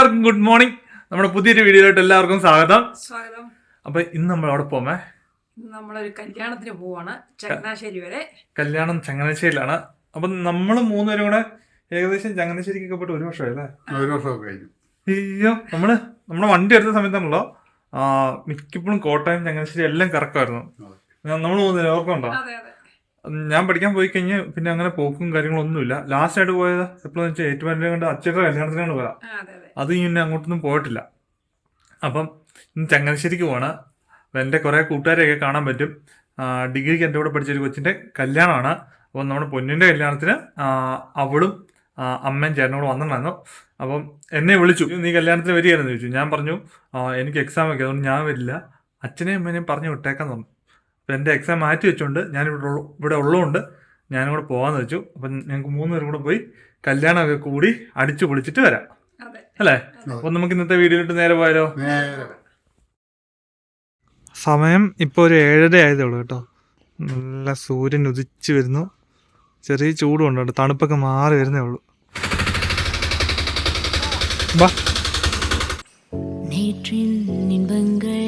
എല്ലാവർക്കും good morning നമ്മുടെ പുതിയൊരു വീഡിയോയിലോട്ട് എല്ലാവർക്കും സ്വാഗതം. സ്വാഗതം. അപ്പൊ ഇന്ന് നമ്മൾ അവിടെ പോമേ ഇന്ന് നമ്മളൊരു കല്യാണത്തിന് പോവാണ്. ചങ്ങനാശ്ശേരി വരെ. കല്യാണം ചങ്ങനാശ്ശേരിയിലാണ്. അപ്പൊ നമ്മൾ മൂന്നുപേരും കൂടെ ഏകദേശം ചങ്ങനാശ്ശേരിക്കൊക്കെ പോയിട്ട് ഒരു വർഷമായി അല്ലേ? ഒരു വർഷമൊക്കെ കഴിഞ്ഞു. അയ്യോ നമ്മൾ നമ്മുടെ വണ്ടി എടുത്ത സമയത്താണല്ലോ. മിക്കപ്പോഴും കോട്ടയം ചങ്ങനാശ്ശേരി എല്ലാം കറക്കമായിരുന്നു. നമ്മൾ മൂന്നുപേരും അതെ ഞാൻ പഠിക്കാൻ പോയി കഴിഞ്ഞ് പിന്നെ അങ്ങനെ പോക്കും കാര്യങ്ങളൊന്നുമില്ല. ലാസ്റ്റ് ആയിട്ട് പോയത് എപ്പോഴെന്ന് വെച്ചാൽ ഏറ്റുമാനൂരെ കൊണ്ട് അച്ഛയുടെ കല്യാണത്തിനാണ് പോയത്. അതെ പിന്നെ അങ്ങോട്ടൊന്നും പോയിട്ടില്ല. അപ്പം ചങ്ങനാശ്ശേരിക്ക് പോകണം എന്റെ കുറേ കൂട്ടുകാരെയൊക്കെ കാണാൻ പറ്റും. ഡിഗ്രിക്ക് എന്റെ കൂടെ പഠിച്ച ഒരു കൊച്ചിന്റെ കല്യാണമാണ്. അപ്പം നമ്മുടെ പൊന്നിന്റെ കല്യാണത്തിന് അവളും അമ്മയും ചേട്ടനോട് വന്നിട്ടുണ്ടായിരുന്നു. അപ്പം എന്നെ വിളിച്ചു. നീ കല്യാണത്തിന് വരികയായിരുന്നു? ചോദിച്ചു. ഞാൻ പറഞ്ഞു എനിക്ക് എക്സാം ഒക്കെ അതുകൊണ്ട് ഞാൻ വരില്ല. അച്ഛനെയും അമ്മേനെയും പറഞ്ഞു വിട്ടേക്കാൻ പറഞ്ഞു. അപ്പം എന്റെ എക്സാം മാറ്റി വെച്ചുകൊണ്ട് ഞാൻ ഇവിടെ ഇവിടെ ഉള്ളതുകൊണ്ട് ഞാനും കൂടെ പോകാമെന്ന് വെച്ചു. അപ്പം ഞങ്ങൾക്ക് മൂന്ന് പേരും കൂടെ പോയി കല്യാണമൊക്കെ കൂടി അടിച്ചു പൊളിച്ചിട്ട് വരാം. അല്ലേ അപ്പൊ നമുക്ക് ഇന്നത്തെ വീഡിയോയിലോട്ട് നേരെ പോയാലോ നേരെ സമയം ഇപ്പോൾ ഒരു ഏഴര ആയതേ ഉള്ളൂ കേട്ടോ നല്ല സൂര്യൻ ഉദിച്ചു വരുന്നു ചെറിയ ചൂടും ഉണ്ട് കേട്ടോ തണുപ്പൊക്കെ മാറി വരുന്നേ ഉള്ളൂ ബാ நேற்றின் இன்பங்கள்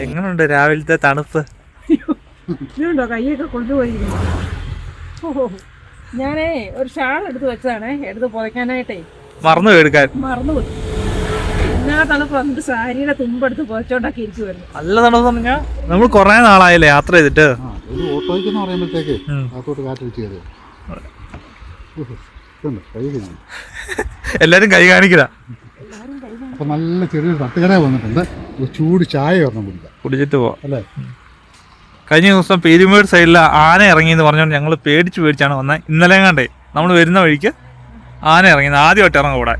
എങ്ങനെയുണ്ട് രാവിലത്തെ തണുപ്പ്? ഇതുണ്ടോ? കൈയൊക്കെ കൊണ്ടുപോയിരിക്കുന്നു. ഓഹോ ഞാനേ ഒരു ഷാൾ എടുത്ത് വെച്ചതാണേ. എടുത്ത് പുതയ്ക്കാനായിട്ടേ. മറന്നു എടുക്കാൻ. മറന്നുപോയി എന്നാ തണുപ്പ് വന്നിട്ട് സാരിയുടെ തുമ്പെടുത്ത് പുതച്ചോണ്ടൊക്കെ ഇരിക്കുമായിരുന്നു നല്ല തണുപ്പ് പറഞ്ഞാൽ നമ്മൾ കുറെ നാളായില്ലേ യാത്ര ചെയ്തിട്ട്? ഒരു ഓട്ടോയ്ക്കെന്ന് പറയുമ്പോഴത്തേക്ക് ഉം. അകത്തോട്ട് കാറ്റടിച്ച് കയറി ഇതുണ്ട് കൈ കഴിഞ്ഞു എല്ലാരും കൈ കാണിക്കില്ല അപ്പൊ നല്ല ചെറിയൊരു തട്ടുകട വന്നിട്ടുണ്ട്. ചൂട് ചായ ഒരെണ്ണം കുടിക്കാം. കുടിച്ചിട്ട് പോവാം. അല്ലേ? കഴിഞ്ഞ ദിവസം പെരുമേട് സൈഡിൽ ആന ഇറങ്ങി എന്ന് പറഞ്ഞുകൊണ്ട് ഞങ്ങൾ പേടിച്ച് പേടിച്ചാണ് വന്നത് ഇന്നലെ കണ്ടേ നമ്മൾ വരുന്ന വഴിക്ക് ആന ഇറങ്ങിയത് ആദ്യമായിട്ട് ഇറങ്ങും ഇവിടെ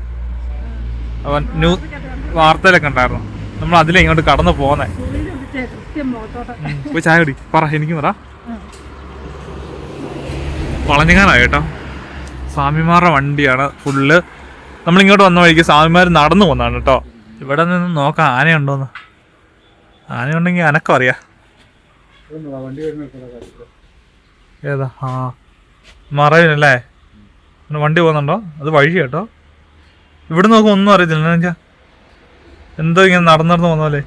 അവൻ ന്യൂ വാർത്തയിലൊക്കെ ഉണ്ടായിരുന്നു. നമ്മൾ അതിലേ ഇങ്ങോട്ട് കടന്നു പോകുന്നേ പോയി ചായ കുടി. പറ എനിക്ക് പറ. വളഞ്ഞങ്ങാനായി കേട്ടോ. സ്വാമിമാരുടെ വണ്ടിയാണ് ഫുള്ള് നമ്മളിങ്ങോട്ട് വന്ന വഴിക്ക് സ്വാമിമാർ നടന്നു പോന്നാണ് കേട്ടോ. ഇവിടെ നിന്ന് നോക്കാം. ആനയുണ്ടോന്ന്. ആനയുണ്ടെങ്കിൽ അനക്കം അറിയാം. ഏതാ? ആ. മറവിനല്ലേ? പിന്നെ വണ്ടി പോകുന്നുണ്ടോ? അത് വഴി കേട്ടോ. ഇവിടെ നോക്കുമ്പോൾ ഒന്നും അറിയത്തില്ല എന്നുവെച്ചാ എന്തോ ഇങ്ങനെ നടന്നിടന്ന് പോകുന്ന പോലെ.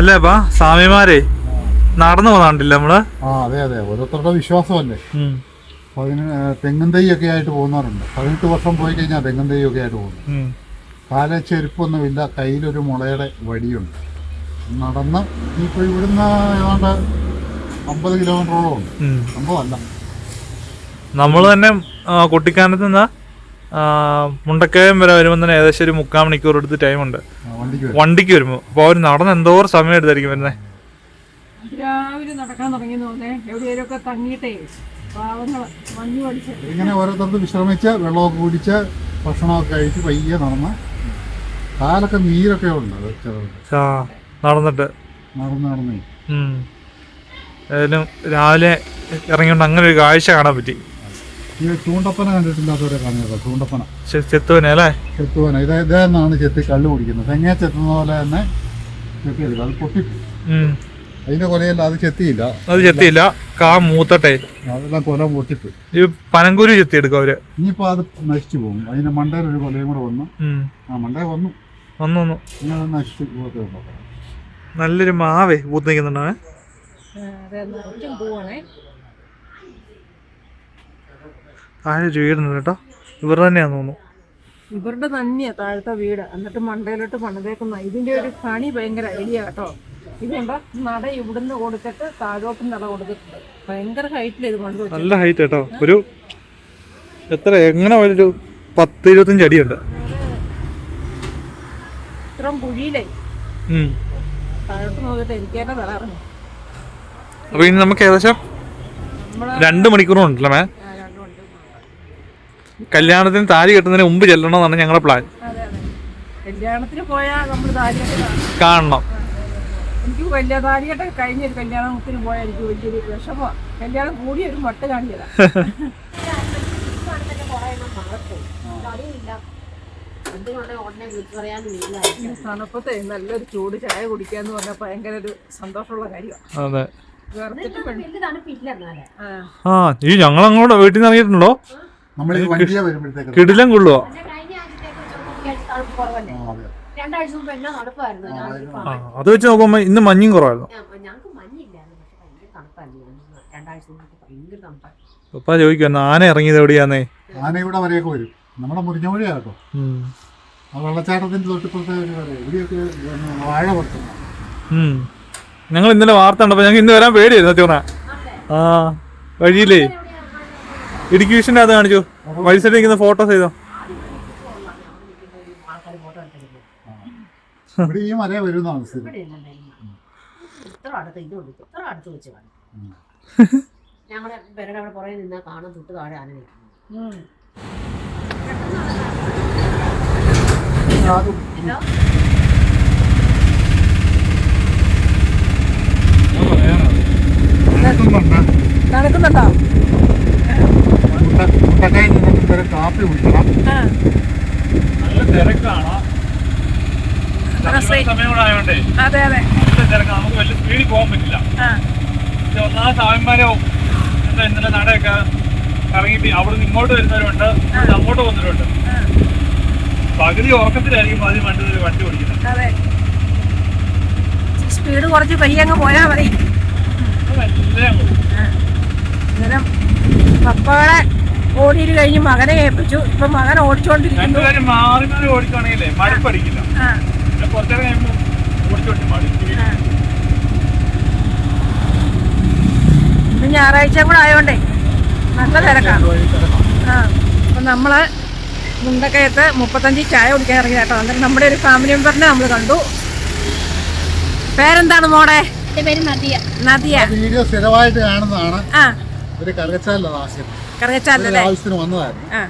അല്ലേ അപ്പാ സ്വാമിമാരെ. നടന്നു പോന്നാണ്ടില്ല നമ്മൾ? ആ അതെ അതെ. ഓരോരുത്തരുടെ വിശ്വാസമല്ലേ? പതിന് തെങ്ങും തൈയൊക്കെ ഒക്കെ ആയിട്ട് പോകുന്നവരുണ്ട്. പതിനെട്ട് വർഷം പോയി കഴിഞ്ഞാൽ തെങ്ങും തൈയൊക്കെ ആയിട്ട് പോകുന്നു. കാല ചെരുപ്പൊന്നുമില്ല കയ്യിലൊരു മുളയുടെ വടിയുണ്ട്. നടന്ന് ഇപ്പോൾ ഇവിടുന്ന് ഏതാണ്ട് അമ്പത് കിലോമീറ്ററോളം ഉണ്ട്. സംഭവമല്ല. നമ്മൾ തന്നെ കുട്ടിക്കാനത്ത് നിന്ന് മുണ്ടക്കയം വരെ വരുമ്പോൾ തന്നെ ഏകദേശം ഒരു മുക്കാൽ മണിക്കൂർ എടുത്ത് ടൈമുണ്ട് ഉണ്ട്. വണ്ടിക്ക് വരും. വണ്ടിക്ക് വരുമ്പോൾ അപ്പോൾ അവർ നടന്ന് എന്തോരം സമയം എടുത്തായിരിക്കും വരുന്നത് രാവിലെ നടക്കാൻ തുടങ്ങിയെന്ന് തോന്നേ എവിടെയൊക്കെ തങ്ങിയിട്ടേ. ഇങ്ങനെ ഓരോരുത്തർക്ക് വിശ്രമിച്ച് വെള്ളമൊക്കെ കുടിച്ച് ഭക്ഷണമൊക്കെ കഴിച്ച് പയ്യെ നടന്ന് കാലൊക്കെ നീരൊക്കെ ഉണ്ട് നടന്നിട്ട്. നടന്ന് നടന്നേ. ഏതായാലും രാവിലെ ഇറങ്ങിയോണ്ട് അങ്ങനെ ഒരു കാഴ്ച കാണാൻ പറ്റി. ഈ ചൂണ്ടപ്പന കണ്ടിട്ടില്ലാത്തവരെ കാണുക ചൂണ്ടപ്പന. ചെത്തുവന അല്ലേ? ചെത്തുവന. ഇത് ഇതെന്നാണ് ചെത്തി കല്ല് കുടിക്കുന്നത്. തെങ്ങേ ചെത്തുന്ന പോലെ തന്നെ ചെത്തി അത് ഉം. അതിന്റെ കൊലയല്ല അത് ചെത്തിയില്ല. അത് ചെത്തിയില്ല. കാ മൂത്തട്ടെ. അതെല്ലാം കൊല പൊട്ടിപ്പോയി ഈ പനങ്കൂരി ചെത്തിയെടുക്കും അവർ. ഇനിയിപ്പോൾ അത് നശിച്ചു പോകും. അതിന്റെ മണ്ടയിൽ ഒരു കൊലയും കൂടെ വന്നു. ആ വന്നു. വന്നു വന്നു. ഇനി നശിച്ചു പോകത്തേ നല്ലൊരു മാവേ പൂത്ത് നിൽക്കുന്നുണ്ടോ? താഴെ ഒരു വീടുണ്ട് കേട്ടോ. ഇവർ തന്നെയാന്ന് തോന്നുന്നു. ഇവരുടെ തന്നെയാ താഴത്തെ വീട്. എന്നിട്ട് മണ്ടയിലോട്ട് പണിതേക്കുന്ന. ഇതിന്റെ ഒരു പണി ഭയങ്കര ഐഡിയ കേട്ടോ. ഇതുണ്ട് നട ഇവിടുന്ന് കൊടുത്തിട്ട് താഴോട്ട് നട കൊടുത്തിട്ടുണ്ട്. ഭയങ്കര ഹൈറ്റിൽ ഇത് കൊണ്ട് നല്ല ഹൈറ്റ് കേട്ടോ. ഒരു എത്ര എങ്ങനെ ഒരു പത്ത് ഇരുപത്തഞ്ച് അടിയുണ്ട്. ഇത്രയും കുഴിയിലേ. താഴോട്ട് നോക്കിട്ട് എനിക്ക് തന്നെ തല അപ്പൊ ഇനി നമുക്ക് ഏകദേശം രണ്ടു രണ്ട് മണിക്കൂറും ഉണ്ടല്ലോ മേ. കല്യാണത്തിന് താലി കെട്ടുന്നതിന് മുമ്പ് ചെല്ലണമെന്നാണ് ഞങ്ങളുടെ പ്ലാൻ കല്യാണത്തിന് പോയാൽ നമ്മൾ. കാണണം. എനിക്ക് വലിയ താലിയൊക്കെ കഴിഞ്ഞ ഒരു കല്യാണത്തിന് പോയാൽ എനിക്ക് വലിയൊരു വിഷമം കല്യാണം കൂടി ഒരു മട്ട് കാണിയതാ. ഈ തണുപ്പത്തെ നല്ലൊരു ചൂട് ചായ കുടിക്കാന്ന് പറഞ്ഞാൽ ഭയങ്കര ഒരു സന്തോഷമുള്ള കാര്യമാണ് അതെ. ആ. ആ ഈ ഞങ്ങൾ അങ്ങോട്ട് വീട്ടിൽ നിന്ന് ഇറങ്ങിയിട്ടുണ്ടോ? കിടിലം കൊള്ളുവോ. രണ്ടാഴ്ച മുമ്പ് എന്നാ തണുപ്പായിരുന്നു. ആ അത് വെച്ച് നോക്കുമ്പോ ഇന്ന് മഞ്ഞും കുറവായിരുന്നു. ഞങ്ങൾക്ക് മഞ്ഞില്ലായിരുന്നു പക്ഷെ ഭയങ്കര തണുപ്പായിരുന്നു. രണ്ടാഴ്ച മുമ്പ് ഭയങ്കര തണുപ്പായിരുന്നു. പപ്പ ചോദിക്കുന്നു ആന ഇറങ്ങിയത് എവിടെയാന്നേ? ആന ഇവിടെ വരെയൊക്കെ വരും. നമ്മുടെ കേട്ടോ ഉം. ആ വെള്ളച്ചാട്ടത്തിന്റെ തൊട്ടിപ്പുറത്തെ ഒരു വരെ. ഇവിടെയൊക്കെ വന്ന് വാഴ ഉം. ഞങ്ങൾ ഇന്നലെ വാർത്ത കണ്ടപ്പോ ഞങ്ങൾ ഇന്ന് വരാൻ പേടിയായിരുന്നു സത്യം പറഞ്ഞാ. ആ വഴിയിലേ. ഇടുക്കി വിഷന്റെ അത് കാണിച്ചു. വഴി സൈഡിൽ നിൽക്കുന്ന ഫോട്ടോസ് ചെയ്തോ ഇവിടെ ഈ മല വരുന്നതാണ് സ്ഥിരം ഇത്ര അടുത്ത് ഇതുണ്ട് ഇത്ര അടുത്ത് വെച്ച് കാണും. ഞങ്ങളുടെ പേരുടെ അവിടെ പുറകെ നിന്നാൽ കാണാൻ തൊട്ട് താഴെ ആന. നടക്കുന്നുണ്ടോ. കാപ്പി കുടിക്കണം. നല്ല തിരക്കാണോ. അതെ അതെ. നമുക്ക് വലിയ സ്പീഡിൽ പോകാൻ പറ്റില്ല. ഒന്നാമത് സാവന്മാരോ എന്താ ഇന്നലെ നടയൊക്കെ ഇറങ്ങിയിട്ട് അവിടെ നിന്ന് ഇങ്ങോട്ട് വരുന്നവരുണ്ട് അങ്ങോട്ട് പോകുന്നവരുണ്ട്. പകുതി ഉറക്കത്തിലായിരിക്കും ആദ്യം വണ്ടി വണ്ടി ഓടിക്കുന്നത്. അതെ. സ്പീഡ് കുറച്ച് പയ്യങ്ങ് പോയാൽ മതി. അന്നേരം പപ്പകളെ ഓടിയിട്ട് കഴിഞ്ഞ് മകനെ ഏൽപ്പിച്ചു. ഇപ്പൊ മകൻ ഓടിച്ചോണ്ടിരിക്കുന്നു. മാറി മാറി ഓടിക്കുകയാണെങ്കിലേ മഴ പിന്നെ കുറച്ചേരം കഴിയുമ്പോൾ ഓടിച്ചോട്ടി ഞായറാഴ്ച കൂടെ ആയതുകൊണ്ടേ നല്ല തിരക്കാണ് ആ അപ്പം നമ്മൾ മുണ്ടക്കയത്ത് മുപ്പത്തഞ്ച് ചായ കുടിക്കാൻ ഇറങ്ങി കേട്ടോ അന്നേരം നമ്മുടെ ഒരു ഫാമിലി മെമ്പറിനെ നമ്മൾ കണ്ടു. പേരെന്താണ് മോടെ നദിയ. നദിയ. വീഡിയോ സ്ഥിരമായിട്ട് കാണുന്നതാണ്. ആ. ഒരു കറിയച്ചാലല്ലേ ആവശ്യത്തിന് വന്നതായിരുന്നു. ആ.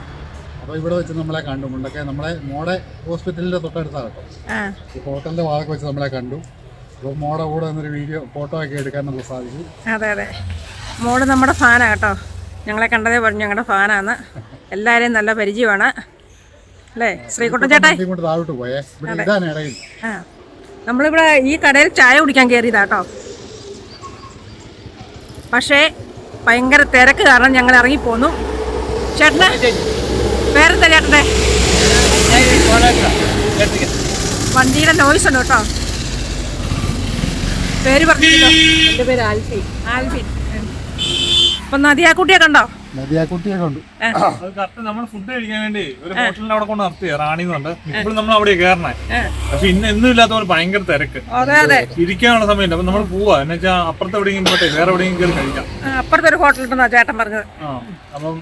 അപ്പോൾ ഇവിടെ വെച്ച് നമ്മളെ കണ്ടു. മുണ്ടൊക്കെ നമ്മളെ മോടെ ഹോസ്പിറ്റലിന്റെ തൊട്ടടുത്താണ് കേട്ടോ. ഈ ഹോട്ടലിന്റെ ഭാഗത്ത് വെച്ച് നമ്മളെ കണ്ടു. അപ്പോൾ മോടെ കൂടെ എന്നൊരു വീഡിയോ ഫോട്ടോ ഒക്കെ എടുക്കാൻ നമുക്ക് സാധിച്ചു അതെ അതെ. മോൾ നമ്മുടെ ഫാനാ കേട്ടോ. ഞങ്ങളെ കണ്ടതേ പറഞ്ഞു ഞങ്ങളുടെ ഫാനാന്ന്. എല്ലാവരെയും നല്ല പരിചയമാണ്. അല്ലേ ശ്രീകുട്ടൻ ചേട്ടാ? താഴോട്ട് പോയേ. ആ. നമ്മളിവിടെ ഈ കടയിൽ ചായ കുടിക്കാൻ കയറിയതാ കേട്ടോ. പക്ഷേ ഭയങ്കര തിരക്ക് കാരണം ഞങ്ങൾ ഇറങ്ങിപ്പോന്നു. ചേട്ടന്? പേരെന്താ ചേട്ടന്റെ? വണ്ടിയുടെ നോയ്സ് ഉണ്ട് കേട്ടോ. പേര് പറഞ്ഞു എന്റെ പേര് ആൽഫി ആൽഫി അപ്പം നദിയാക്കുട്ടിയെ കണ്ടോ? അത് കറക്റ്റ് നമ്മൾ ഫുഡ് കഴിക്കാൻ വേണ്ടി ഒരു ഹോട്ടലിന്റെ അവിടെ കൊണ്ട് റാണി നമ്മൾ അവിടെ കയറണേ. പക്ഷെ ഇന്ന് എന്നും ഇല്ലാത്ത പോലെ ഭയങ്കര തിരക്ക്. ഇരിക്കാനുള്ള സമയമില്ല. അപ്പൊ നമ്മൾ പോവാ. എന്ന് വെച്ചാൽ അപ്പുറത്ത് എവിടെയെങ്കിലും പോട്ടെ വേറെ എവിടെയെങ്കിലും കയറി കഴിക്കാം. അപ്പുറത്തെ ഒരു ഹോട്ടലുണ്ടെന്നാ ചേട്ടൻ പറഞ്ഞത്. ആ അപ്പം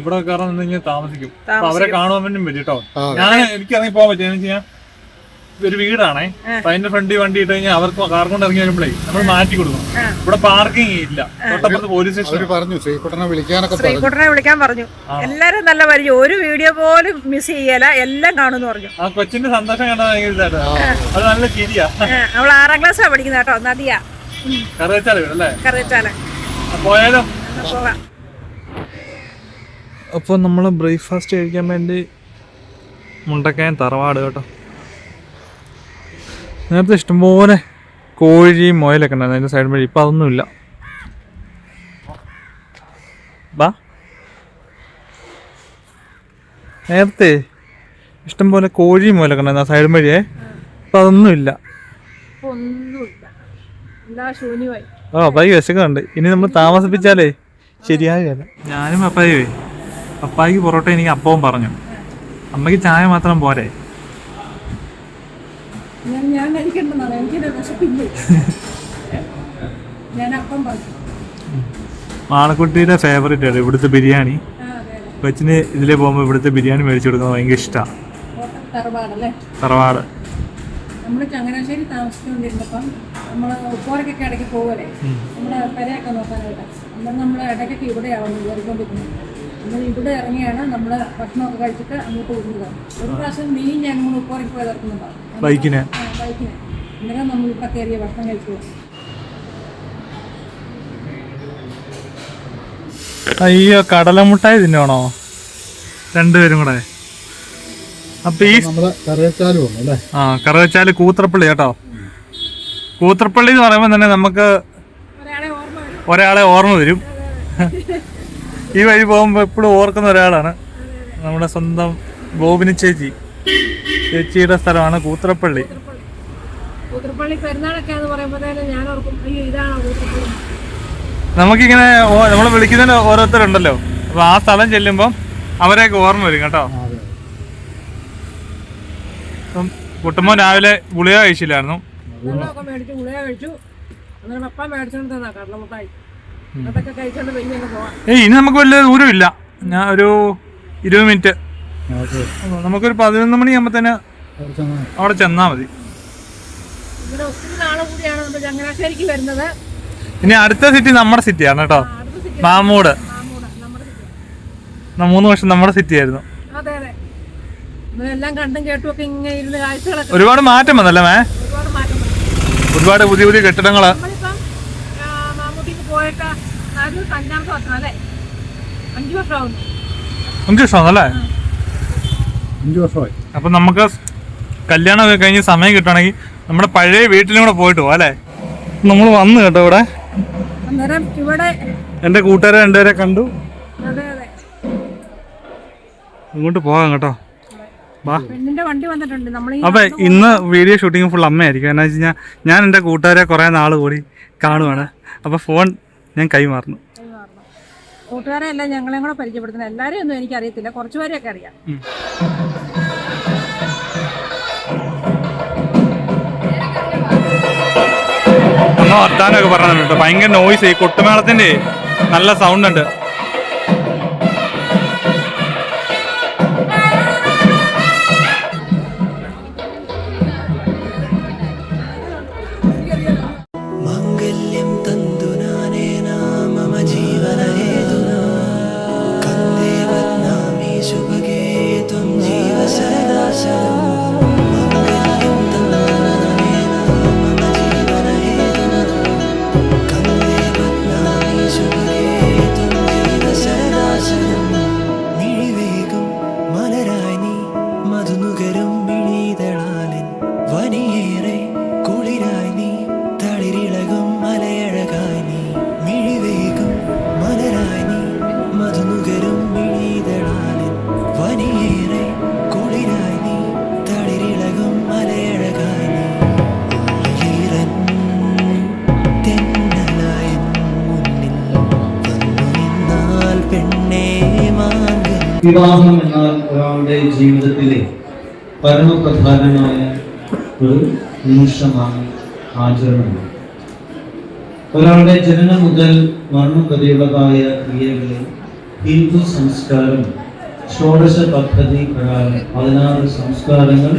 ഇവിടെ കയറാൻ താമസിക്കും. അവരെ കാണുവാൻ വേണ്ടി പറ്റും കേട്ടോ ഞാൻ എനിക്ക് ഇറങ്ങി പോകാൻ പറ്റും എന്ന് വെച്ചാൽ ഒരു വീടാണേ. അപ്പൊ അതിന്റെ ഫ്രണ്ടിൽ വണ്ടി ഇട്ട് കഴിഞ്ഞാൽ അവർക്ക് കാർ കൊണ്ട് ഇറങ്ങി വരുമ്പോഴേ നമ്മൾ മാറ്റി കൊടുക്കും ഇവിടെ പാർക്കിംഗ് ഇല്ല. തൊട്ടപ്പുറത്ത് പോലീസ് സ്റ്റേഷൻ പറഞ്ഞു ശ്രീകുട്ടനെ വിളിക്കാനൊക്കെ പറഞ്ഞു. ശ്രീകുട്ടനെ വിളിക്കാൻ പറഞ്ഞു. എല്ലാരും നല്ല പരിചയം. ഒരു വീഡിയോ പോലും മിസ് ചെയ്യല. എല്ലാം കാണുന്നു പറഞ്ഞു. ആ കൊച്ചിന്റെ സന്തോഷം കണ്ടാൽ ഭയങ്കര ഇതായിട്ട് അത് നല്ല ചിരിയാ. നമ്മൾ അവൾ ആറാം ക്ലാസ്സാണ് പഠിക്കുന്നത് കേട്ടോ. നദിയാ. കറിവച്ചാലേ വീടല്ലേ കറിവച്ചാൽ. പോയാലോ? പോകാം. അപ്പോൾ നമ്മൾ ബ്രേക്ക്ഫാസ്റ്റ് കഴിക്കാൻ വേണ്ടി മുണ്ടക്കയം തറവാട് കേട്ടോ. നേരത്തെ ഇഷ്ടംപോലെ കോഴിയും മുയലൊക്കെ ഉണ്ടായിരുന്നു. അതിന്റെ സൈഡ് വഴി. ഇപ്പം അതൊന്നുമില്ല ബാ. നേരത്തെ ഇഷ്ടംപോലെ കോഴിയും മുയലൊക്കെ ഉണ്ടായിരുന്നു ആ സൈഡ് വഴിയേ. ഇപ്പം അതൊന്നുമില്ല ഇപ്പൊ ഒന്നുമില്ല എല്ലാ ശൂന്യമായി. ഓ അപ്പായി വിശക്കുന്നുണ്ട്. ഇനി നമ്മൾ താമസിപ്പിച്ചാലേ ശരിയാകില്ല ഞാനും അപ്പായി അപ്പായിക്ക് പൊറോട്ട എനിക്ക് അപ്പവും പറഞ്ഞു. അമ്മയ്ക്ക് ചായ മാത്രം പോരെ. ഞാൻ ഞാൻ കഴിക്കണ്ടെന്നാണ് എനിക്ക് വിശപ്പില്ല ഞാൻ അപ്പം പറഞ്ഞു ഫേവറേറ്റ് ആണ് ഇവിടുത്തെ ബിരിയാണി. കൊച്ചിന് ഇതിലേ പോകുമ്പോൾ ഇവിടുത്തെ ബിരിയാണി മേടിച്ചു കൊടുക്കുന്നത് ഭയങ്കര ഇഷ്ടമാണ് തറവാട്. നമ്മൾ ചങ്ങനാശ്ശേരി താമസിച്ചുകൊണ്ടിരുന്നപ്പം നമ്മൾ ഉപ്പോരക്കൊക്കെ ഇടയ്ക്ക് പോകല്ലേ നമ്മുടെ പെരയൊക്കെ നോക്കാനായിട്ട്. അന്നേരം നമ്മൾ ഇടയ്ക്കൊക്കെ ഇവിടെയാവുന്നു കയറിക്കൊണ്ടിരുന്നത്. നമ്മൾ ഇവിടെ ഇറങ്ങിയാണ് നമ്മൾ ഭക്ഷണമൊക്കെ കഴിച്ചിട്ട് അങ്ങോട്ട് വിടുന്നത് ഒരു പ്രാവശ്യം നീ ഞാൻ നമ്മൾ ഉപ്പോരയ്ക്ക് പോയി ഇറക്കുന്നുണ്ടാവും ബൈക്കിന്. ബൈക്കിന്. അന്നേരം നമ്മൾ ഇവിടെ കയറിയ ഭക്ഷണം കഴിച്ചു അയ്യോ കടലമുട്ടായി തിന്നോണോ രണ്ടുപേരും കൂടെ. അപ്പൊ ഈ ആ കറവച്ചാൽ കൂത്രപ്പള്ളി കേട്ടോ. കൂത്രപ്പള്ളി എന്ന് പറയുമ്പോൾ തന്നെ നമുക്ക് ഒരാളെ ഓർമ്മ വരും. ഒരാളെ ഓർമ്മ വരും. ഈ വഴി പോകുമ്പോൾ എപ്പോഴും ഓർക്കുന്ന ഒരാളാണ് നമ്മുടെ സ്വന്തം ഗോപിനി ചേച്ചി. ചേച്ചിയുടെ സ്ഥലമാണ് കൂത്രപ്പള്ളി. കൂത്രപ്പള്ളി പെരുന്നാളൊക്കെ എന്ന് പറയുമ്പോഴത്തേനും ഞാൻ ഓർക്കും അയ്യോ ഇതാണോ കൂത്രപ്പള്ളി? നമുക്കിങ്ങനെ നമ്മൾ വിളിക്കുന്ന ഓരോരുത്തരുണ്ടല്ലോ. അപ്പൊ ആ സ്ഥലം ചെല്ലുമ്പോൾ അവരെയൊക്കെ ഓർമ്മ വരും കേട്ടോ. അപ്പം കുട്ടുമ്പോൾ രാവിലെ ഗുളിക കഴിച്ചില്ലായിരുന്നു. ഗുളിക കഴിച്ചു. അന്നേരം പപ്പ മേടിച്ചോണ്ട് തന്നാ കടലമുട്ടായി. അതൊക്കെ കഴിച്ചോണ്ട് പിന്നെ അങ്ങ് പോവാം. ഏയ് ഇനി നമുക്ക് വലിയ ദൂരമില്ല. ഞാൻ ഒരു ഇരുപത് മിനിറ്റ്. നമുക്കൊരു പതിനൊന്ന് മണിയാകുമ്പോൾ തന്നെ അവിടെ ചെന്നാ മതി. ഇങ്ങനെ ഒത്തിരി നാളെ കൂടിയാണ് നമ്മൾ ചങ്ങനാശ്ശേരിക്ക് വരുന്നത്. ഇനി അടുത്ത സിറ്റി നമ്മുടെ സിറ്റിയാണ് കേട്ടോ. അടുത്ത സിറ്റി മാമൂട്. മാമൂട് നമ്മുടെ സിറ്റി ന- മൂന്ന് വർഷം നമ്മുടെ സിറ്റി ആയിരുന്നു. അതെ അതെ. എല്ലാം കണ്ടും കേട്ടും ഒക്കെ ഇങ്ങനെ ഇരുന്ന് കാഴ്ചകളൊക്കെ ഒരുപാട് മാറ്റം വന്നല്ലേ മേ? ഒരുപാട് മാറ്റം വന്നു. ഒരുപാട് പുതിയ പുതിയ കെട്ടിടങ്ങൾ. നമ്മളിപ്പം പോയിട്ട് അത് അഞ്ചാമത്തെ വർഷം അല്ലേ? അഞ്ചു ഇഷ്ടമാണല്ലേ അഞ്ചു വർഷമായി. അപ്പൊ നമുക്ക് കല്യാണം കഴിഞ്ഞ് സമയം കിട്ടണെങ്കിൽ നമ്മുടെ പഴയ വീട്ടിലും കൂടെ പോയിട്ട് പോവാം അല്ലേ? നമ്മൾ വന്നു കേട്ടോ ഇവിടെ. അന്നേരം ഇവിടെ എന്റെ കൂട്ടുകാരെ രണ്ടുപേരെ കണ്ടു. അതെ അതെ. ഇങ്ങോട്ട് പോകാം കേട്ടോ. അപ്പൊ ഇന്ന് വീഡിയോ ഷൂട്ടിങ് ഫുൾ അമ്മയായിരിക്കും. എന്നാ വെച്ച് കഴിഞ്ഞാൽ ഞാൻ എന്റെ കൂട്ടുകാരെ കുറേ നാൾ കൂടി കാണുവാണ്. അപ്പൊ ഫോൺ ഞാൻ കൈമാറുന്നു. കൂട്ടുകാരെ എല്ലാം ഞങ്ങളെയും കൂടെ പരിചയപ്പെടുത്തുന്നത് എല്ലാവരെയും ഒന്നും എനിക്കറിയത്തില്ല. കുറച്ച് പേരെയൊക്കെ അറിയാം വർത്താനമൊക്കെ പറഞ്ഞു കേട്ടോ. ഭയങ്കര നോയിസ് ഈ കൊട്ടുമേളത്തിന്റെ നല്ല സൗണ്ട് ഉണ്ട്. വിവാഹം എന്നാൽ ഒരാളുടെ ജീവിതത്തിലെ പരമപ്രധാനമായ ഒരു നിമിഷമാണ് ആചരണം. ഒരാളുടെ ജനനം മുതൽ മരണം വരെയുള്ളതായ ക്രിയകളിൽ ഹിന്ദു സംസ്കാരം ഷോഡശ പദ്ധതി പ്രകാരം പതിനാറ് സംസ്കാരങ്ങൾ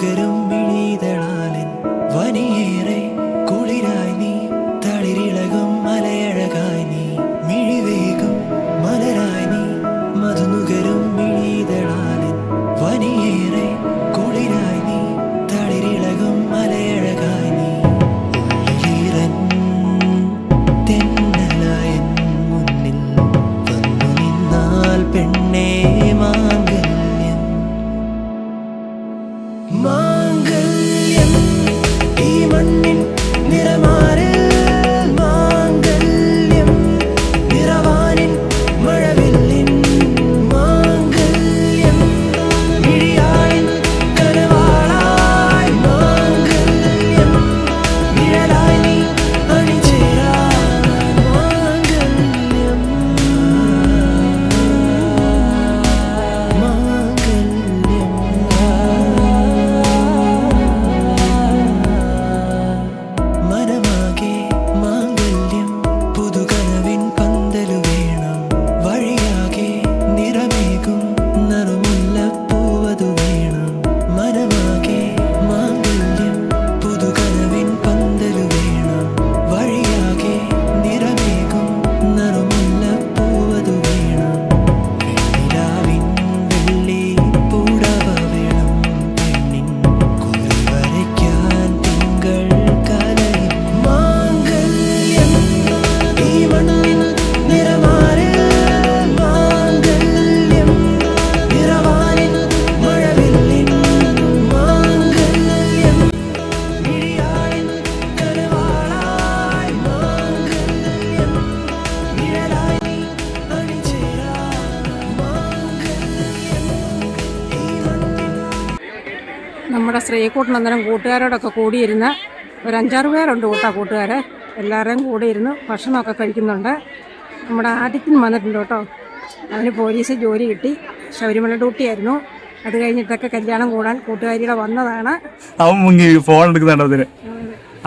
നുകരും മിഴിതളാലൻ വനിയേ ശ്രീകൂട്ടൻ അന്നേരം കൂട്ടുകാരോടൊക്കെ കൂടിയിരുന്ന് ഒരു അഞ്ചാറ് പേരുണ്ട് കൂട്ടാ കൂട്ടുകാരെ. എല്ലാവരെയും കൂടെ ഇരുന്ന് ഭക്ഷണമൊക്കെ കഴിക്കുന്നുണ്ട്. നമ്മുടെ ആദിത്യൻ വന്നിട്ടുണ്ട് കേട്ടോ. അവന് പോലീസ് ജോലി കിട്ടി. ശബരിമല ഡ്യൂട്ടിയായിരുന്നു അത് കഴിഞ്ഞിട്ടൊക്കെ കല്യാണം കൂടാൻ കൂട്ടുകാരികളെ വന്നതാണ്. അവൻ മുങ്ങി ഫോൺ എടുക്കുന്നുണ്ട് അതിന്.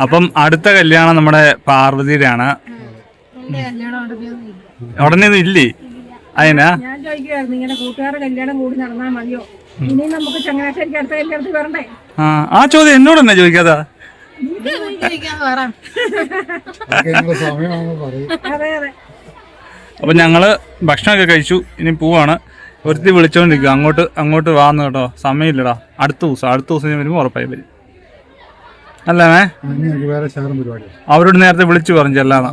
അപ്പം അടുത്ത കല്യാണം നമ്മുടെ പാർവതിയുടെയാണ്. ഉടനെ ഇല്ലേ? അതിനാ? ഞാൻ ചോദിക്കുമായിരുന്നു ഇങ്ങനെ കൂട്ടുകാരുടെ കല്യാണം കൂടി നടന്നാൽ മതിയോ? ഇനി നമുക്ക് ചങ്ങനാശ്ശേരിക്ക് അടുത്ത കല്യാണത്തിൽ വരണ്ടേ? ആ ആ ചോദ്യം എന്നോട് തന്നെ ചോദിക്കാതാ അപ്പൊ ഞങ്ങൾ ഭക്ഷണമൊക്കെ കഴിച്ചു ഇനി പോവാണ്. ഒരുത്തി വിളിച്ചോണ്ടിരിക്കുക അങ്ങോട്ട് അങ്ങോട്ട് വാന്ന് കേട്ടോ. സമയമില്ലടാ. അടുത്ത ദിവസം അടുത്ത ദിവസം ഞാൻ വരുമ്പോൾ ഉറപ്പായി വരും. അല്ലേ അവരോട് നേരത്തെ വിളിച്ചു പറഞ്ഞു ചെല്ലാന്ന്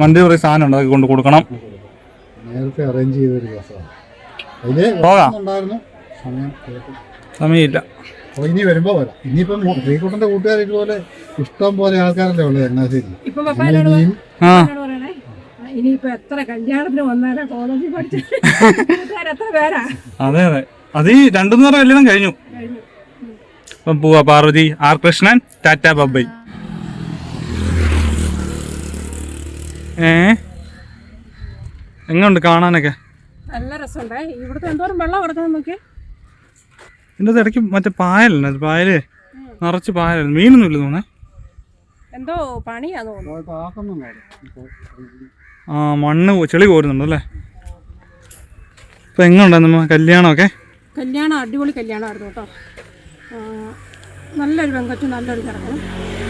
വണ്ടി കുറേ സാധനം ഉണ്ട് അതൊക്കെ കൊണ്ട് കൊടുക്കണം. നേരത്തെ അറേഞ്ച് ചെയ്തൊരു അതിൽ പോകാം. സമയമില്ല. അപ്പോൾ ഇനി വരുമ്പോൾ വരാം. ഇനിയിപ്പം ശ്രീകുട്ടന്റെ കൂട്ടുകാർ ഇതുപോലെ ഇഷ്ടം പോലെ ആൾക്കാരല്ലേ ഉള്ളത് ചങ്ങനാശ്ശേരി ഇനിയും ആ. ഇനിയിപ്പോ എത്ര കല്യാണത്തിന് വന്നാലാ കോളേജിൽ പഠിച്ച? കൂട്ടുകാരെത്ര പേരാ? അതെ അതെ. അത് ഈ രണ്ടു മൂന്നര കല്യാണം കഴിഞ്ഞു. കഴിഞ്ഞു. അപ്പം പോവാ Parvathy R Krishnan tata bye bye. ഏ? എങ്ങുണ്ട് കാണാനൊക്കെ? നല്ല രസമുണ്ടേ. ഇവിടുത്തെ എന്തോരം വെള്ളം കിടക്കുന്നത് നോക്കി ഇതിന്റെ ഇടയ്ക്ക് മറ്റേ പായലുണ്ട് പായൽ നിറച്ച് പായലാണ് മീനൊന്നും ഇല്ല തോന്നേ എന്തോ പണിയാ ആ മണ്ണ് ചെളി കോരുന്നുണ്ട് അല്ലേ? എങ്ങനെ എങ്ങുണ്ടായിരുന്നു കല്യാണമൊക്കെ? കല്യാണം അടിപൊളി കല്യാണമായിരുന്നു കേട്ടോ. നല്ലൊരു പെങ്കൊച്ചു നല്ലൊരു ചെറുക്കനും.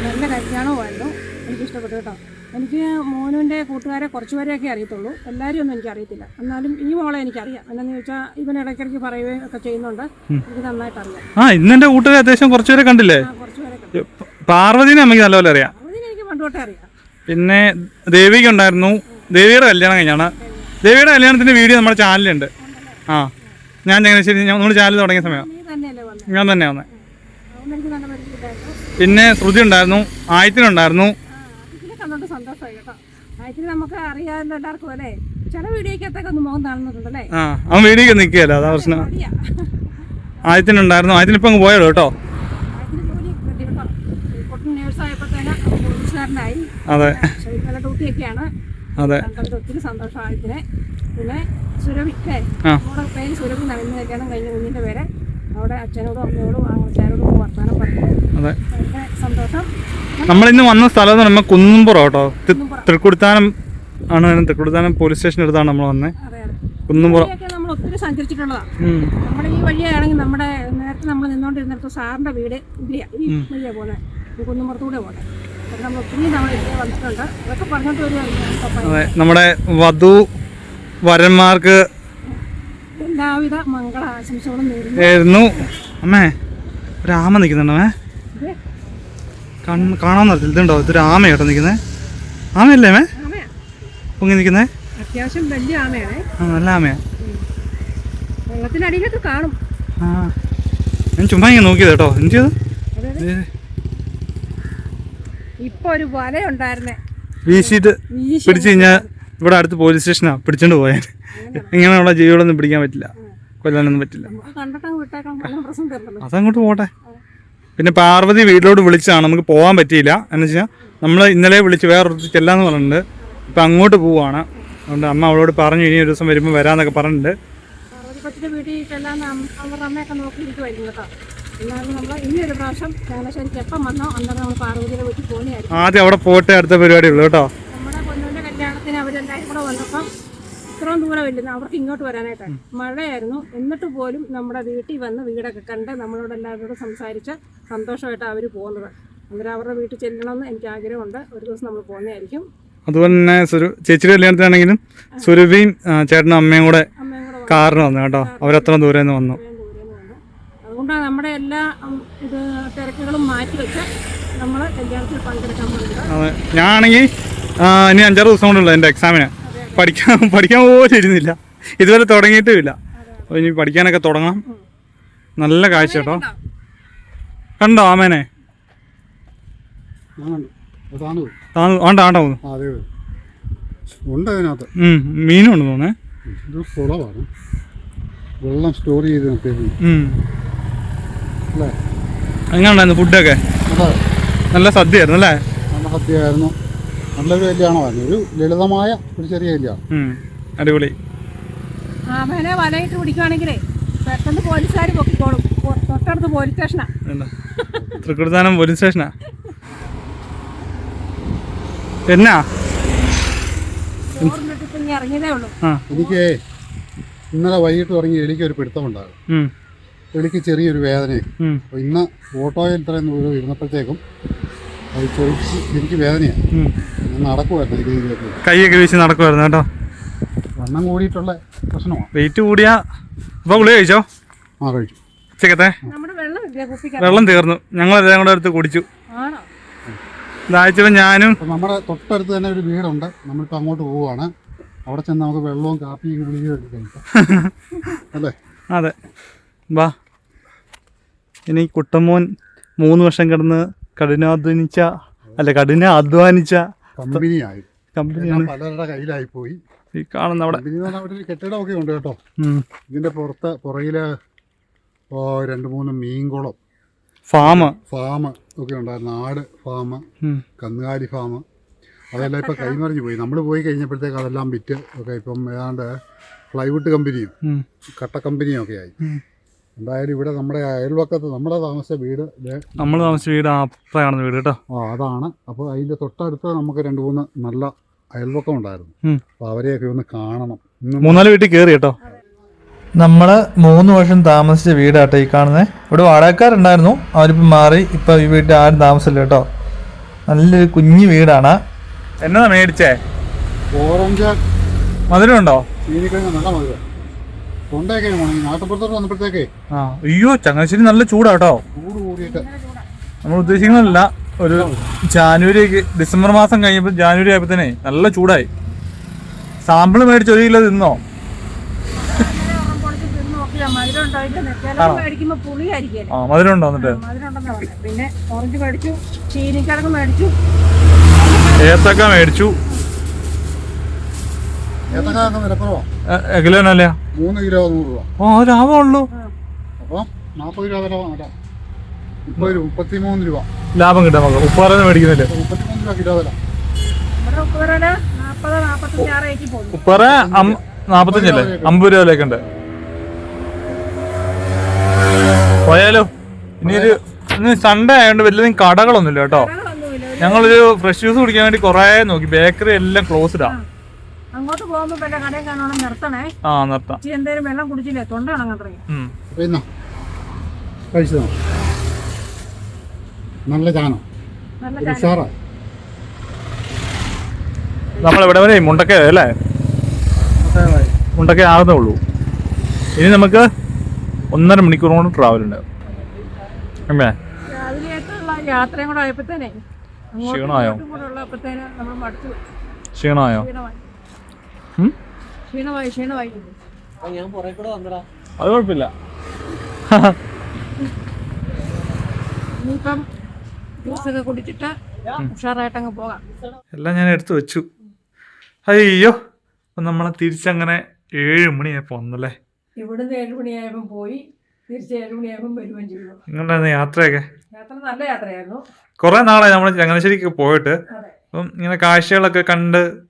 നല്ല കല്യാണവുമായിരുന്നു. എനിക്കിഷ്ടപ്പെട്ടു കേട്ടോ. എനിക്ക് മോനുവിന്റെ കൂട്ടുകാരെ കുറച്ച് പേരെയൊക്കെ അറിയത്തുള്ളൂ. എല്ലാവരും ഒന്നും എനിക്കറിയത്തില്ല എന്നാലും ഈ മോളെ എനിക്കറിയാം. എന്താണെന്ന് ചോദിച്ചാൽ ഇവൻ ഇടയ്ക്കിടയ്ക്ക് പറയുകയും ഒക്കെ ചെയ്യുന്നുണ്ട്. എനിക്ക് നന്നായിട്ട് അറിയാം. ആ ഇന്ന് എന്റെ കൂട്ടുകാർ അത്യാവശ്യം കുറച്ച് പേരെ കണ്ടില്ലേ? പാർവതിനെ അമ്മയ്ക്ക് നല്ലപോലെ അറിയാം. എനിക്ക് പണ്ടോട്ടെ അറിയാം. പിന്നെ ദേവിക ഉണ്ടായിരുന്നു. ദേവിയുടെ കല്യാണം കഴിഞ്ഞാണ്. ദേവിയുടെ കല്യാണത്തിന്റെ വീഡിയോ നമ്മുടെ ചാനലുണ്ട് ആ ഞാൻ ചങ്ങനാശ്ശേരി നമ്മൾ ചാനൽ തുടങ്ങിയ സമയം. ഞാൻ തന്നെ വന്നേ. പിന്നെ ശ്രുതി ഉണ്ടായിരുന്നു. ആയത്തിനുണ്ടായിരുന്നു കണ്ടോണ്ട് സന്തോഷമായി കേട്ടോ. ആയത്തിന് നമുക്ക് അറിയാവുന്ന എല്ലാവർക്കും അല്ലേ? ചില വീഡിയോക്കകത്തൊക്കെ ഒന്ന് മുഖം കാണുന്നുണ്ടല്ലേ ആ അവൻ വീഡിയോ നിൽക്കുകയല്ലോ അതാ പ്രശ്നം. ആയത്തിനുണ്ടായിരുന്നു അങ്ങ് കേട്ടോ. ആയത്തിന് ജോലി കിട്ടി കേട്ടോ. അതെ. അതെ. ഒത്തിരി സന്തോഷം ആയതിനെ പിന്നെ സുരഭിക്കേ ആ. നമ്മുടെ പേര് സുരഭി കഴിഞ്ഞ കുഞ്ഞിന്റെ പേര്. അവിടെ അച്ഛനോടും അമ്മയോടും ആങ്ങളച്ചാരോടും വർത്തമാനം പറഞ്ഞു അതെ. സന്തോഷം. നമ്മളിന്ന് വന്ന സ്ഥലം എന്ന് പറയുമ്പോൾ കുന്നുംപുറം കേട്ടോ. തൃക്കുടുത്താനം ആണ് തൃക്കുടുത്താനം പോലീസ് സ്റ്റേഷൻ അടുത്താണ് നമ്മൾ വന്നത് കുന്നുംപുറം. നമ്മൾ ഒത്തിരി സഞ്ചരിച്ചിട്ടുള്ളതാണ്. നമ്മുടെ ഈ വഴിയാണെങ്കിൽ നമ്മുടെ നേരത്തെ നമ്മൾ നിന്നുകൊണ്ടിരുന്നിടത്ത് സാറിന്റെ വീട് പോലെ ഈ വന്നിട്ടുണ്ട്. അതൊക്കെ പറഞ്ഞിട്ട് അതെ. നമ്മുടെ വധു വരന്മാർക്ക് എല്ലാവിധ മംഗള ആശംസകളും നേരുന്നു. അമ്മേ ഒരു ആമ നിൽക്കുന്നുണ്ടോ കാണാൻ നിർത്തില്ല ഇതുണ്ടോ? ഇതൊരു ആമ കേട്ടോ നിൽക്കുന്നത് ആമയല്ലേ ആമയാ. പൊങ്ങി നിൽക്കുന്നേ? അത്യാവശ്യം വലിയ ആമയാണ്. നല്ല ആമയാ. വെള്ളത്തിനടിയിലൊക്കെ കാണും. ആ. ഞാൻ ചുമ്മാ ഇങ്ങനെ നോക്കിയത് കേട്ടോ. എന്ത് ചെയ്തു? ഇപ്പൊ ഒരു വല ഉണ്ടായിരുന്നേ വീശിയിട്ട് വീശി പിടിച്ചു കഴിഞ്ഞാൽ ഇവിടെ അടുത്ത് പോലീസ് സ്റ്റേഷനാ പിടിച്ചോണ്ട് പോയാൽ ഇങ്ങനെയുള്ള ജീവികളൊന്നും പിടിക്കാൻ പറ്റില്ല. കൊല്ലാനൊന്നും പറ്റില്ല. അതങ്ങോട്ട് പോട്ടെ. പിന്നെ പാർവതി വീട്ടിലോട്ട് വിളിച്ചതാണ്. നമുക്ക് പോകാൻ പറ്റിയില്ല. എന്ന് വെച്ചാൽ നമ്മൾ ഇന്നലെ വിളിച്ച് വേറൊരു ചെല്ലാന്ന് പറഞ്ഞിട്ടുണ്ട്. ഇപ്പം അങ്ങോട്ട് പോവാണ്. അതുകൊണ്ട് അമ്മ അവളോട് പറഞ്ഞു ഇനി ഒരു ദിവസം വരുമ്പോൾ വരാമെന്നൊക്കെ പറഞ്ഞിട്ടുണ്ട്. ആദ്യം അവിടെ പോട്ടെ അടുത്ത പരിപാടി ഉള്ളൂ കേട്ടോ. കല്യാണത്തിന് അവരെല്ലാവരും കൂടെ വന്നപ്പം ഇത്രയും ദൂരം ഇല്ലെന്ന് അവർക്ക് ഇങ്ങോട്ട് വരാനായിട്ടാണ് മഴയായിരുന്നു. എന്നിട്ട് പോലും നമ്മുടെ വീട്ടിൽ വന്ന് വീടൊക്കെ കണ്ട് നമ്മളോട് എല്ലാവരോടും സംസാരിച്ച് സന്തോഷമായിട്ട് അവർ പോകുന്നത്. അന്നേരം അവരുടെ വീട്ടിൽ ചെല്ലണമെന്ന് എനിക്ക് ആഗ്രഹമുണ്ട്. ഒരു ദിവസം നമ്മൾ പോകുന്നതായിരിക്കും. അതുപോലെ തന്നെ സുരു ചേച്ചിയുടെ കല്യാണത്തിനാണെങ്കിലും സുരഭിയും ചേട്ടനും അമ്മയും കൂടെ കാറിന് വന്നു കേട്ടോ. അവരത്ര ദൂരെ നിന്ന് വന്നു? അതുകൊണ്ടാണ് നമ്മുടെ എല്ലാ ഇത് തിരക്കുകളും മാറ്റി വെച്ച് നമ്മൾ കല്യാണത്തിൽ പങ്കെടുക്കാൻ പോകുന്നത്. ഞാനാണെങ്കിൽ ഇനി അഞ്ചാറ് ദിവസം കൊണ്ടുള്ളൂ എന്റെ എക്സാമിന് പഠിക്കാൻ പഠിക്കാൻ പോലും ഇരുന്നില്ല. ഇതുവരെ തുടങ്ങിയിട്ടുമില്ല അപ്പോൾ ഇനി പഠിക്കാനൊക്കെ തുടങ്ങാം നല്ല കാഴ്ച കേട്ടോ. കണ്ടോ ആമേനെ? ആണ്ട ആണ്ട. ഉണ്ട് അതിനകത്ത്. മീനും ഉണ്ട് തോന്നേ ഇത് കുളമാണ് വെള്ളം സ്റ്റോർ ചെയ്ത് എങ്ങനെയുണ്ടായിരുന്നു ഫുഡൊക്കെ നല്ല നല്ല സദ്യയായിരുന്നു അല്ലേ? നല്ല സദ്യയായിരുന്നു. നല്ലൊരു കല്യാണമായിരുന്നു ഒരു ലളിതമായ ഒരു ചെറിയ കല്യാണം അടിപൊളി. അവനെ വലയിട്ട് പിടിക്കുവാണെങ്കിലേ പെട്ടെന്ന് പോലീസുകാർ പൊക്കിക്കോളും. തൊട്ടടുത്ത് പോലീസ് സ്റ്റേഷനാ. തൃക്കുടുത്താനം പോലീസ് സ്റ്റേഷനാ. എന്നാ? എനിക്ക് ഇന്നലെ വൈകിട്ട് തുടങ്ങി എലിക്ക് ഒരു പിടുത്തമുണ്ടാകും. എലിക്ക് ചെറിയൊരു വേദനയും ഇന്ന് ഓട്ടോയിൽ ഇത്രയും ദൂരം ഇരുന്നപ്പോഴത്തേക്കും അത് ചെറിച്ച് എനിക്ക് വേദനയാണ്. ഞാൻ നടക്കുമായിരുന്നു എനിക്ക് ഇതിലേക്ക് കൈയൊക്കെ വീശി നടക്കുമായിരുന്നു കേട്ടോ. വണ്ണം കൂടിയിട്ടുള്ള പ്രശ്നമാണ് വെയിറ്റ് കൂടിയാ. അപ്പോൾ ഗുളിക കഴിച്ചോ? ആ കഴിച്ചു. ഉച്ചക്കത്തെ? നമ്മുടെ വെള്ളം തീർന്നു ഞങ്ങൾ വെള്ളം തീർന്നു. ഞങ്ങളെല്ലാം കൂടെ അടുത്ത് കുടിച്ചു. ആണോ? ദാഹിച്ചപ്പോൾ ഞാനും നമ്മുടെ തൊട്ടടുത്ത് തന്നെ ഒരു വീടുണ്ട്. നമ്മളിപ്പോൾ അങ്ങോട്ട് പോവുകയാണ് അവിടെ ചെന്ന് നമുക്ക് വെള്ളവും കാപ്പിയും ഗുളികയും ഒക്കെ കഴിക്കാം. അല്ലേ? അതെ. വാ. ഇനി കുട്ടമോൻ മൂന്ന് വർഷം കിടന്ന് കഠിനാധ്വാനിച്ച അല്ല കഠിന അധ്വാനിച്ച കമ്പനിയായി. കമ്പനിയാണ്. പലരുടെ കയ്യിലായി പോയി ഈ കാണുന്ന അവിടെ. കമ്പനി അവിടെ ഒരു കെട്ടിടമൊക്കെ ഉണ്ട് കേട്ടോ. ഇതിന്റെ പുറത്ത് പുറകിൽ രണ്ട് മൂന്ന് മീൻകുളം. ഫാം ഫാം ഒക്കെ ഉണ്ടായിരുന്നു. ആട് ഫാം. കന്നുകാലി ഫാം അതെല്ലാം ഇപ്പൊ കൈമറിഞ്ഞു പോയി. നമ്മൾ പോയി കഴിഞ്ഞപ്പോഴത്തേക്ക് അതെല്ലാം വിറ്റ് ഒക്കെ ഇപ്പം ഏതാണ്ട് പ്ലൈവുഡ് കമ്പനിയും. കട്ട കമ്പനിയും ഒക്കെ ആയി. എന്തായാലും ഇവിടെ നമ്മുടെ അയൽവക്കത്ത് നമ്മുടെ താമസ വീട് നമ്മൾ താമസിച്ച വീട് അപ്പുറം കാണുന്ന വീട് കേട്ടോ. ആ അതാണ്. അപ്പോൾ അതിന്റെ തൊട്ടടുത്ത് നമുക്ക് രണ്ട് മൂന്ന് നല്ല അയൽവക്കം ഉണ്ടായിരുന്നു. അപ്പോൾ അവരെയൊക്കെ ഒന്ന് കാണണം. മൂന്നാൽ വീട്ടിൽ കയറി കേട്ടോ. നമ്മൾ മൂന്ന് വർഷം താമസിച്ച വീടാട്ടോ ഈ കാണുന്നത് ഇവിടെ വാടകക്കാരുണ്ടായിരുന്നു. അവരിപ്പം മാറി ഇപ്പോൾ ഈ വീട്ടിൽ ആരും താമസമില്ല കേട്ടോ. നല്ലൊരു കുഞ്ഞു വീടാണ്. എന്നതാ മേടിച്ചേ? ഓറഞ്ച് മധുരം ഉണ്ടോ? ചീനിക്കഴിഞ്ഞ നല്ല മതി തൊണ്ടയൊക്കെ ഉണങ്ങി. നാട്ടുപുറത്തോട്ട് വന്നപ്പോഴത്തേക്കേ ആ അയ്യോ ചങ്ങനാശ്ശേരി നല്ല ചൂടാട്ടോ. ചൂട് കൂടിയിട്ട് നമ്മൾ ഉദ്ദേശിക്കുന്നതല്ല ഒരു ജാനുവരി ഡിസംബർ മാസം കഴിഞ്ഞപ്പോ ജാനുവരി ആയപ്പോൾ തന്നെ നല്ല ചൂടായി. സാമ്പിൾ മേടിച്ച് ഒരു കിലോ തിന്നോ? ആ മധുരം ഉണ്ടോ എന്നിട്ട്? പിന്നെ ഓറഞ്ച് മേടിച്ചു ചീനിക്കിഴങ്ങ് മേടിച്ചു. ഏത്തക്ക മേടിച്ചു. കിലോനല്ലേ മൂന്ന് കിലോ നൂറ് രൂപ. ഓ അത് ലാഭമുള്ളൂ. അപ്പം നാൽപ്പത് രൂപ വില വേണ്ട മുപ്പത് രൂപ മുപ്പത്തിമൂന്ന് രൂപ. ലാഭം കിട്ടാൻ നമുക്ക് ഉപ്പാറന്ന് മേടിക്കുന്നില്ല? മുപ്പത്തിമൂന്ന് രൂപ കിലോ വില ഉപ്പാറ നാപ്പത്തഞ്ചല്ലേ? അമ്പത് രൂപയിലേക്ക് ഉണ്ട്. പോയാലോ? ഇനി ഒരു ഇന്ന് സൺഡേ ആയതുകൊണ്ട് വലിയ കടകളൊന്നുമില്ല കേട്ടോ. ഒരു ഞങ്ങളൊരു ഫ്രഷ് ജ്യൂസ് കുടിക്കാൻ വേണ്ടി കുറേ നോക്കി. ബേക്കറി എല്ലാം ക്ലോസ്ഡാ അങ്ങോട്ട് പോകുമ്പോ വല്ല കടയും കാണണം നിർത്തണേ. ആ നിർത്താം. ഇച്ചിരി എന്തേലും വെള്ളം കുടിച്ചില്ലേ? തൊണ്ട തുടങ്ങി നല്ല ചാനം നല്ല ഉഷാറാ. നമ്മൾ ഇവിടെ വരെ മുണ്ടക്ക അല്ലേ? മുണ്ടക്ക ആകുന്നേ ഉള്ളൂ. ഇനി നമുക്ക് ഒന്നര മണിക്കൂർ കൊണ്ട് ട്രാവൽ ഉണ്ട്. അമ്മേ. യാത്രയും കൂടെ ആയപ്പോഴത്തേനെ അങ്ങോട്ടും ക്ഷീണമായോ? ക്ഷീണമായോ. അത് കുഴപ്പമില്ല. എല്ലാം ഞാൻ എടുത്തു വെച്ചു. അയ്യോ അപ്പം നമ്മളെ തിരിച്ചങ്ങനെ ഏഴ് മണിയായപ്പോൾ വന്നല്ലേ? ഇവിടുന്ന് ഏഴ് മണിയായപ്പോ പോയി തിരിച്ച് ഏഴ് മണിയായപ്പോ വരുവാൻ ചെയ്തു. നിങ്ങളുടെ യാത്രയൊക്കെ? യാത്ര നല്ല യാത്രയായിരുന്നു. കുറേ നാളായി നമ്മൾ ചങ്ങനാശ്ശേരിക്ക് പോയിട്ട്. അപ്പം ഇങ്ങനെ കാഴ്ചകളൊക്കെ കണ്ട്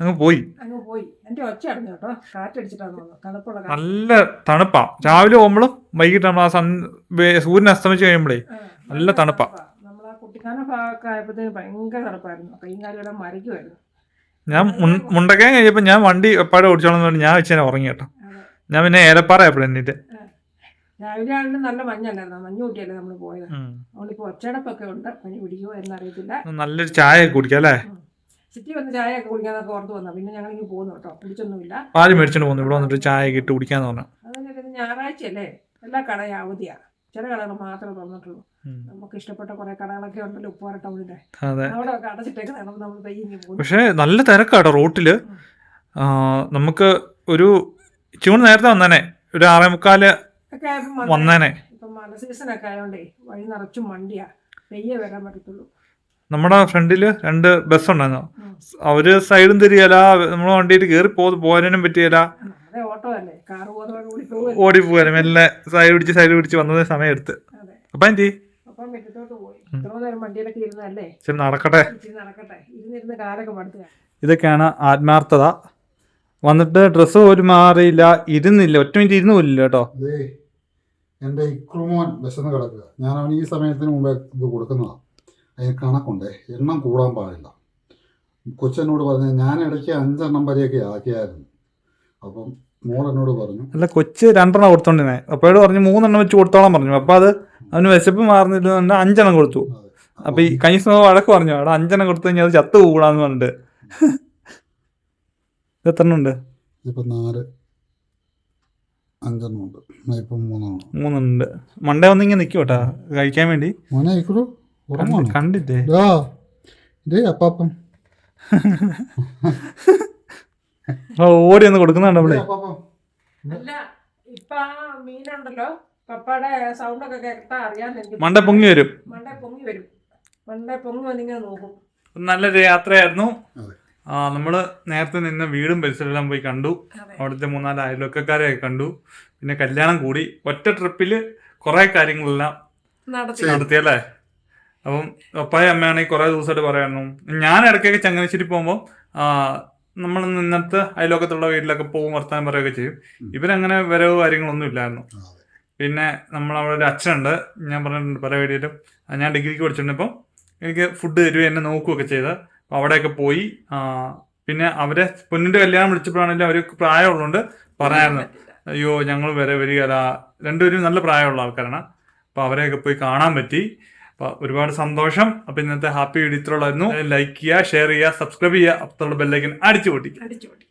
അങ്ങ് പോയി. അങ്ങ് പോയി. എന്റെ ഒച്ച അടഞ്ഞു കേട്ടോ. കാറ്റടിച്ചിട്ടാന്ന് തോന്നുന്നു. തണുപ്പുള്ള നല്ല തണുപ്പാ. രാവിലെ പോകുമ്പോഴും വൈകിട്ട് നമ്മൾ ആ സൺ സൂര്യൻ അസ്തമിച്ച് കഴിയുമ്പോഴേ നല്ല തണുപ്പാ. നമ്മൾ ആ കുട്ടിക്കാന ഭാഗമൊക്കെ ആയപ്പോഴത്തേന് ഭയങ്കര തണുപ്പായിരുന്നു. കൈയും കാലും മരിക്കുമായിരുന്നു ഞാൻ മുണ്ടക്കാൻ കഴിഞ്ഞപ്പോ കഴിഞ്ഞപ്പോൾ ഞാൻ വണ്ടി എപ്പാടെ ഓടിച്ചോളം പറഞ്ഞു ഞാൻ വെച്ചാൽ ഉറങ്ങി കേട്ടോ. ഞാൻ പിന്നെ ഏലപ്പാറ എപ്പോഴും എന്നിട്ട് രാവിലെ നല്ല മഞ്ഞല്ലായിരുന്നു. മഞ്ഞ് കൂട്ടിയല്ലേ നമ്മൾ പോയത്. അതുകൊണ്ടിപ്പോൾ ഒച്ചടപ്പൊക്കെ ഉണ്ട്. പനി പിടിക്കുമോ എന്നറിയത്തില്ല. നല്ലൊരു ചായ കുടിക്കാം അല്ലേ? സിറ്റി വന്ന് ചായ ഒക്കെ കുടിക്കാന്നൊക്കെ ഓർത്ത് വന്നു. പിന്നെ ഞങ്ങൾ ഇങ്ങനെ പോകുന്നു കേട്ടോ. കുടിച്ചൊന്നുമില്ല പാൽ മേടിച്ചോണ്ട് പോകുന്നു? ഇവിടെ വന്നിട്ട് ചായ ഇട്ട് കുടിക്കാന്ന് പറഞ്ഞു. അതുപോലെ ഇത് ഞായറാഴ്ചയല്ലേ? എല്ലാ കടയും അവധിയാ. ചില കടകൾ മാത്രമേ തുറന്നിട്ടുള്ളൂ. നമുക്ക് ഇഷ്ടപ്പെട്ട കുറെ കടകളൊക്കെ ഉണ്ടല്ലോ ഉപ്പുപാറ ടൗണിന്റെ അവിടെ ഒക്കെ നമ്മൾ പയ്യെ പോകുന്നു. പക്ഷേ നല്ല തിരക്കാട്ടോ റോട്ടിൽ. നമുക്ക് ഒരു ചൂണ് നേരത്തെ വന്നേനെ. ഒരു ആറേ മുക്കാൽ വന്നേനെ. ഇപ്പം മഴ ഒക്കെ ആയതുകൊണ്ടേ വഴി നിറച്ചും വണ്ടിയാ പെയ്യേ വരാൻ പറ്റത്തുള്ളൂ. നമ്മുടെ ഫ്രണ്ടിൽ രണ്ട് ബസ് ഉണ്ടായിരുന്നു. അവർ സൈഡും തിരിയല നമ്മളെ വണ്ടിയിട്ട് കയറി പോ പോകാനും പറ്റിയല്ല നമ്മുടെ ഓട്ടോ അല്ലേ? കാറ് പോകുന്നവർ കൂടി ഓടി പോകാനും മെല്ലെ സൈഡ് പിടിച്ച് സൈഡ് പിടിച്ച് വന്നത് സമയം എടുത്ത് അപ്പൊ എന്തി അപ്പം പോയി. ഇത്ര നേരം വണ്ടിയിലൊക്കെ ഇരുന്നല്ലേ ശരി നടക്കട്ടെ. ഇതൊക്കെയാണ് ആത്മാർത്ഥത. വന്നിട്ട് ഡ്രസ്സ് ഒരു മാറിയില്ല ഇരുന്നില്ല. ഒറ്റ മിനിറ്റ് ഇരുന്ന് പോലില്ല കേട്ടോ. എന്റെ ഇക്രുമോൻ വിശന്ന് കിടക്കുക. ഞാൻ അവന് ഈ സമയത്തിന് മുമ്പേ ഇത് കൊടുക്കുന്നതാണ് അതിന് കണക്കുണ്ട്. എണ്ണം കൂടാൻ പാടില്ല. കൊച്ചനോട് പറഞ്ഞു ഞാൻ ഇടയ്ക്ക് അഞ്ചെണ്ണം വരെയൊക്കെ ആക്കിയായിരുന്നു. അപ്പം മോളെന്നോട് പറഞ്ഞു അല്ല കൊച്ച് രണ്ടെണ്ണം കൊടുത്തോണ്ടിരുന്നേ. അപ്പോഴോട് പറഞ്ഞു മൂന്നെണ്ണം വെച്ച് കൊടുത്തോളാൻ പറഞ്ഞു. അപ്പൊ അത് അവന് വിശപ്പ് മാറുന്നില്ല അഞ്ചെണ്ണം കൊടുത്തു. അപ്പോൾ അപ്പൊ ഈ കഴിഞ്ഞ സമയം വഴക്ക് പറഞ്ഞു അവിടെ അഞ്ചെണ്ണം കൊടുത്തു കഴിഞ്ഞാൽ അത് ചത്തു കൂടാന്ന് പറഞ്ഞിട്ട്. ഇത് എത്ര ഉണ്ട്? ഇപ്പം നാല് അഞ്ചെണ്ണം ഉണ്ട്. ഇപ്പം മൂന്നെണ്ണം. ഉണ്ട്. മണ്ടേ വന്നിങ്ങനെ നിൽക്കും കേട്ടാ കഴിക്കാൻ വേണ്ടി? മോനെ ഇക്കുറു ഇതേ അപ്പാപ്പം ഓടി ഒന്ന് കൊടുക്കുന്നുണ്ട് നമ്മൾ. അല്ല മീനുണ്ടല്ലോ. പപ്പയുടെ സൗണ്ട് ഒക്കെ കേട്ടാ അറിയാൻ എനിക്ക്. മണ്ട പൊങ്ങി വരും. മണ്ട പൊങ്ങി വരും. മണ്ട പൊങ്ങി വന്നിങ്ങനെ നോക്കും. നല്ലൊരു യാത്രയായിരുന്നു. ആ നമ്മൾ നേരത്തെ നിന്ന വീടും പരിസരമെല്ലാം പോയി കണ്ടു. അവിടുത്തെ മൂന്നാൽ അയൽവക്കക്കാരെയൊക്കെ കണ്ടു. പിന്നെ കല്യാണം കൂടി. ഒറ്റ ട്രിപ്പിൽ കുറെ കാര്യങ്ങളെല്ലാം നടത്തി. നടത്തിയല്ലേ അപ്പം പപ്പായ അമ്മയാണെങ്കിൽ കുറെ ദിവസമായിട്ട് പറയായിരുന്നു. ഞാൻ ഇടയ്ക്കൊക്കെ ചങ്ങനാശ്ശേരി പോകുമ്പോൾ നമ്മൾ നിന്നത്തെ അയലോക്കത്തുള്ള വീട്ടിലൊക്കെ പോകും വർത്താനം പറയുകയൊക്കെ ചെയ്യും. ഇവരങ്ങനെ വരവ് കാര്യങ്ങളൊന്നും ഇല്ലായിരുന്നു. പിന്നെ നമ്മളവിടെ ഒരു അച്ഛനുണ്ട്. ഞാൻ പറഞ്ഞിട്ടുണ്ട് പല വീടിയിലും ഞാൻ ഡിഗ്രിക്ക് പഠിച്ചിട്ടുണ്ടപ്പം എനിക്ക് ഫുഡ് തരുക എന്നെ നോക്കുകയൊക്കെ ചെയ്ത്. അവിടെയൊക്കെ പോയി. പിന്നെ അവരെ പൊന്നിന്റെ കല്യാണം വിളിച്ചപ്പോഴാണെങ്കിലും അവർക്ക് പ്രായമുള്ളതുകൊണ്ട് പറയായിരുന്നു. അയ്യോ ഞങ്ങൾ വരെ വരികയല്ല. രണ്ടുപേരും നല്ല പ്രായമുള്ള ആൾക്കാരാണ്. അപ്പോൾ അവരെയൊക്കെ പോയി കാണാൻ പറ്റി. അപ്പോൾ ഒരുപാട് സന്തോഷം. അപ്പോൾ ഇന്നത്തെ ഹാപ്പി വീഡിയോ ഇത്രയുള്ളായിരുന്നു ലൈക്ക് ചെയ്യുക ഷെയർ ചെയ്യുക സബ്സ്ക്രൈബ് ചെയ്യുക. അപ്പത്തുള്ള ബെല്ലൈക്കൻ അടിച്ചു പൊട്ടി അടിച്ചു പൊട്ടി